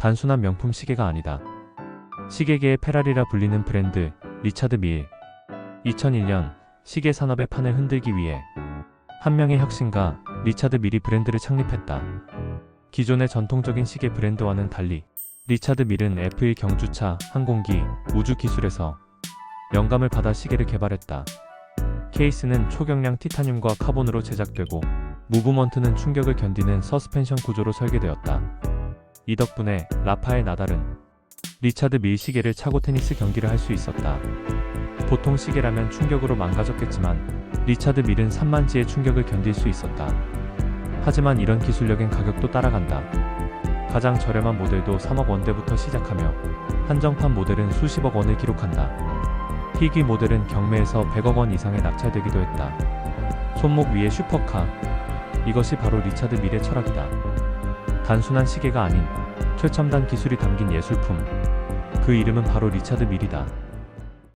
단순한 명품 시계가 아니다. 시계계의 페라리라 불리는 브랜드 리차드 밀. 2001년 시계 산업의 판을 흔들기 위해 한 명의 혁신가 리차드 밀이 브랜드를 창립했다. 기존의 전통적인 시계 브랜드와는 달리 리차드 밀은 F1 경주차, 항공기, 우주 기술에서 영감을 받아 시계를 개발했다. 케이스는 초경량 티타늄과 카본으로 제작되고 무브먼트는 충격을 견디는 서스펜션 구조로 설계되었다. 이 덕분에 라파엘 나달은 리차드 밀 시계를 차고 테니스 경기를 할 수 있었다. 보통 시계라면 충격으로 망가졌겠지만 리차드 밀은 3만지의 충격을 견딜 수 있었다. 하지만 이런 기술력엔 가격도 따라간다. 가장 저렴한 모델도 3억 원대부터 시작하며 한정판 모델은 수십억 원을 기록한다. 희귀 모델은 경매에서 100억 원 이상에 낙찰되기도 했다. 손목 위에 슈퍼카. 이것이 바로 리차드 밀의 철학이다. 단순한 시계가 아닌 최첨단 기술이 담긴 예술품. 그 이름은 바로 리차드 밀이다.